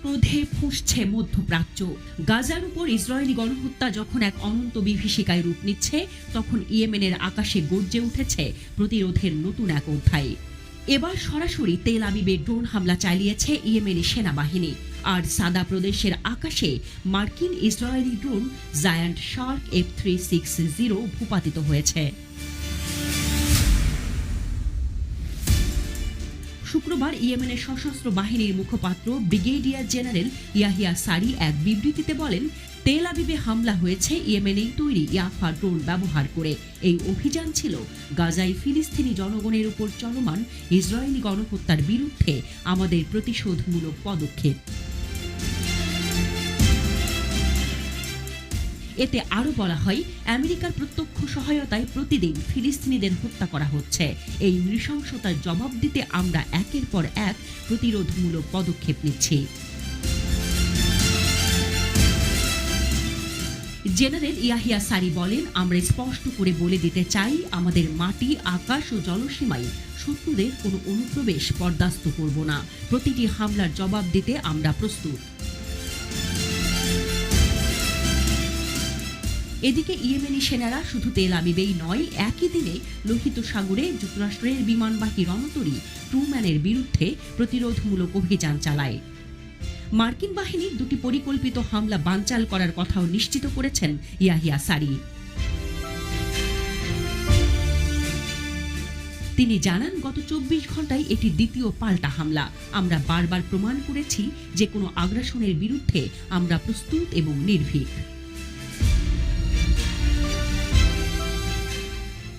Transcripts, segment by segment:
ক্রোধে ফুঁসছে মধ্যপ্রাচ্য। গাজার উপর ইসরায়েলি গণহত্যা যখন এক অনন্ত বিভীষিকায় রূপ নিচ্ছে, তখন ইয়েমেনের আকাশে গর্জে উঠেছে প্রতিরোধের নতুন এক অধ্যায়। এবার সরাসরি তেল আবিবে ড্রোন হামলা চালিয়েছে ইয়েমেনি সেনাবাহিনী। আর সাদা প্রদেশের আকাশে মার্কিন Israeli drone giant shark F three six zero ভূপাতিত হয়েছে। শুক্রবার ইয়েমেনের সশস্ত্র বাহিনীর মুখপাত্র ব্রিগেডিয়ার জেনারেল ইয়াহিয়া সারি এক বিবৃতিতে বলেন, তেল আবিবে হামলা হয়েছে ইয়েমেনেই তৈরি ইয়াফা ড্রোন ব্যবহার করে। এই অভিযান ছিল গাজায় ফিলিস্তিনি জনগণের উপর চলমান ইসরায়েলি গণহত্যার বিরুদ্ধে আমাদের প্রতিশোধমূলক পদক্ষেপ। এতে আরও বলা হয়, আমেরিকার প্রত্যক্ষ সহায়তায় প্রতিদিন ফিলিস্তিনিদের হত্যা করা হচ্ছে। এই নৃশংসতার জবাব দিতে আমরা একের পর এক প্রতিরোধমূলক পদক্ষেপ নিচ্ছি। জেনারেল ইয়াহিয়া সারি বলেন, আমরা স্পষ্ট করে বলে দিতে চাই, আমাদের মাটি, আকাশ ও জলসীমায় শত্রুদের কোনো অনুপ্রবেশ বরদাস্ত করব না। প্রতিটি হামলার জবাব দিতে আমরা প্রস্তুত। এদিকে ইয়েমেনি সেনারা শুধু তেল আবিবেই নয়, একই দিনে লোহিত সাগরে যুক্তরাষ্ট্রের বিমানবাহী রণতরী ট্রুম্যানের বিরুদ্ধে প্রতিরোধমূলক অভিযান চালায়। মার্কিন বাহিনীর দুটি পরিকল্পিত হামলা বানচাল করার কথাও নিশ্চিত করেছেন ইয়াহিয়া সারি। তিনি জানান, গত চব্বিশ ঘন্টায় এটি দ্বিতীয় পাল্টা হামলা। আমরা বারবার প্রমাণ করেছি যে কোনো আগ্রাসনের বিরুদ্ধে আমরা প্রস্তুত এবং নির্ভীক।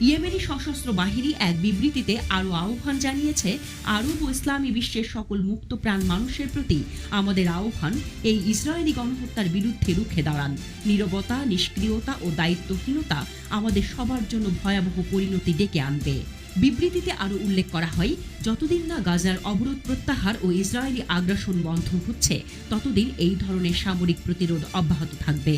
ইয়েমেনি সশস্ত্র বাহিনী এক বিবৃতিতে আরও আহ্বান জানিয়েছে, আরব ও ইসলামী বিশ্বের সকল মুক্তপ্রাণ মানুষের প্রতি আমাদের আহ্বান এই ইসরায়েলি গণহত্যার বিরুদ্ধে রুখে দাঁড়ান। নীরবতা, নিষ্ক্রিয়তা ও দায়িত্বহীনতা আমাদের সবার জন্য ভয়াবহ পরিণতি ডেকে আনবে। বিবৃতিতে আরও উল্লেখ করা হয়, যতদিন না গাজার অবরোধ প্রত্যাহার ও ইসরায়েলি আগ্রাসন বন্ধ হচ্ছে, ততদিন এই ধরনের সামরিক প্রতিরোধ অব্যাহত থাকবে।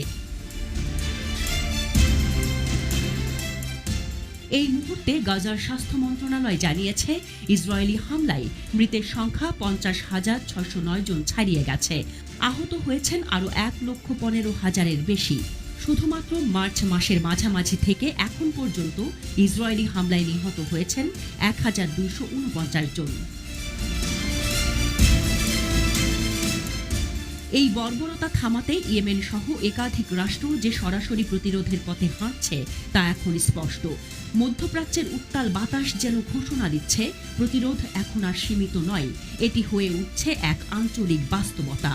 এই মুহূর্তে গাজার স্বাস্থ্য মন্ত্রণালয় জানিয়েছে, ইসরায়েলি হামলায় মৃতের সংখ্যা পঞ্চাশ হাজার ছশো নয় জন ছাড়িয়ে গেছে। আহত হয়েছেন আরও এক লক্ষ পনেরো হাজারের বেশি। শুধুমাত্র মার্চ মাসের মাঝামাঝি থেকে এখন পর্যন্ত ইসরায়েলি হামলায় নিহত হয়েছেন এক হাজার দুশো উনপঞ্চাশ জন। এই বর্বরতা থামাতে ইয়েমেন সহ একাধিক রাষ্ট্র যে সরাসরি প্রতিরোধের পথে হাঁটছে, তা এখন স্পষ্ট। মধ্যপ্রাচ্যের উত্তাল বাতাস যেন ঘোষণা দিচ্ছে, প্রতিরোধ এখন আর সীমিত নয়। এটি হয়ে উঠছে এক আঞ্চলিক বাস্তবতা।